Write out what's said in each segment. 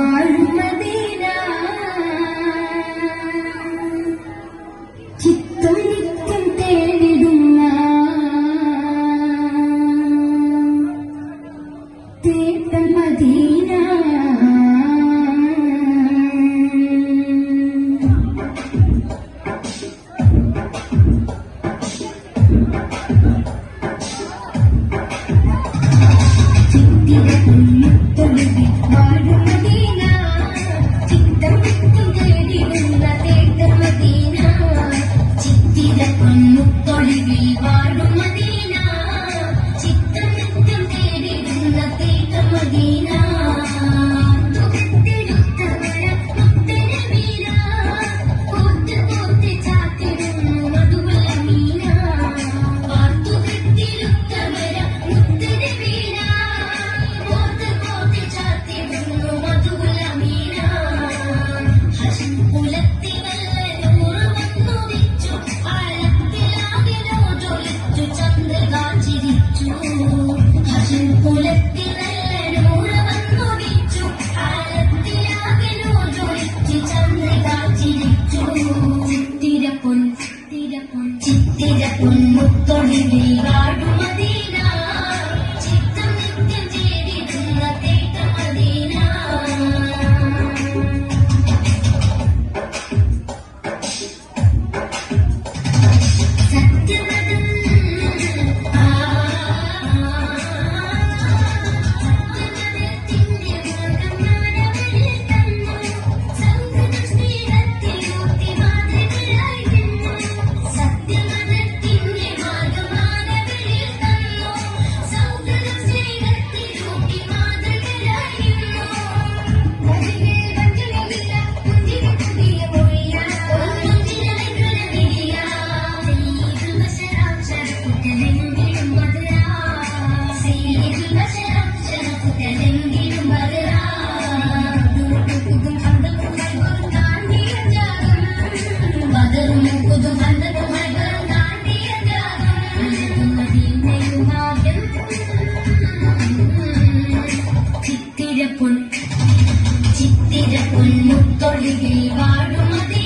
my உன் முத்தொழில் ചിത്തിര പൊന്നു തൊഴിലിൽ വാടുമതി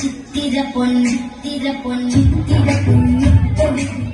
ചിത്തിര പൊൻ ചിത്തിര പൊൻ ചിത്തിര പൊൻ